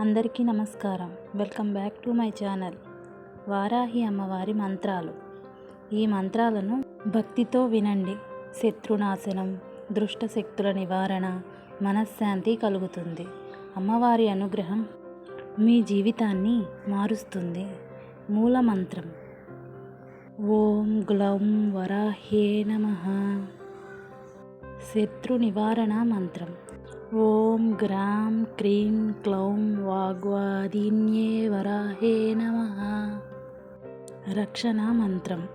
అందరికీ నమస్కారం. Welcome back to my channel. Varahi అమ్మవారి మంత్రాలు. ఈ మంత్రాలను భక్తితో వినండి. శత్రునాశనం దృష్ట శక్తుల నివారణ మనశ్శాంతి కలుగుతుంది. అమ్మవారి అనుగ్రహం మీ జీవితాన్ని మారుస్తుంది. మూల మంత్రం. ఓం గ్లౌం వరాహే నమ. శత్రు నివారణ మంత్రం. ॐ ग्रां क्रीं क्लौं वाग्वादिन्ये वराहे नमः। रक्षणामन्त्रम्।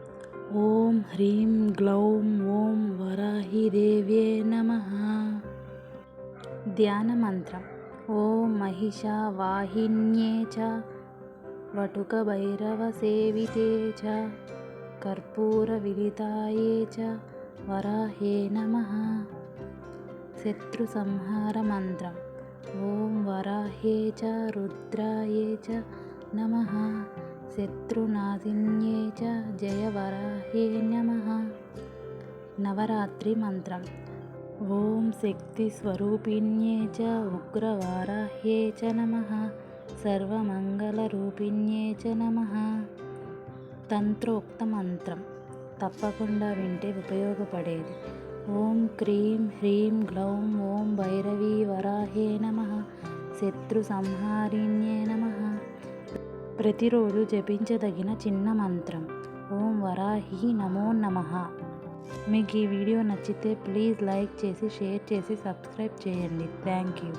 ॐ ह्रीं ग्लौं ॐ वराहिदेव्ये नमः। ध्यानमन्त्रम्। ॐ महिषावाहिन्ये च वटुकभैरवसेविते च कर्पूरविदितायै च वराहे नमः। శత్రు సంహార మంత్రం ఓం వరాహే చ రుద్రాయే చ నమ. శత్రునాశిన్యే చ జయ వరాహే నమ. నవరాత్రి మంత్రం. ఓం శక్తి స్వరూపిణ్యే చ ఉగ్రవారాహ్యే చ నమ. సర్వమంగళరూపిణ్యే చ నమ. తంత్రోక్త మంత్రం. తప్పకుండా వింటే ఉపయోగపడేది. ఓం క్రీం హ్రీం గ్లౌం ఓం భైరవీ వరాహే నమ. శత్రు సంహారిణ్యే నమ. ప్రతిరోజు జపించదగిన చిన్న మంత్రం. ఓం వరాహి నమో నమ. మీకు ఈ వీడియో నచ్చితే ప్లీజ్ లైక్ చేసి షేర్ చేసి సబ్స్క్రైబ్ చేయండి. Thank you.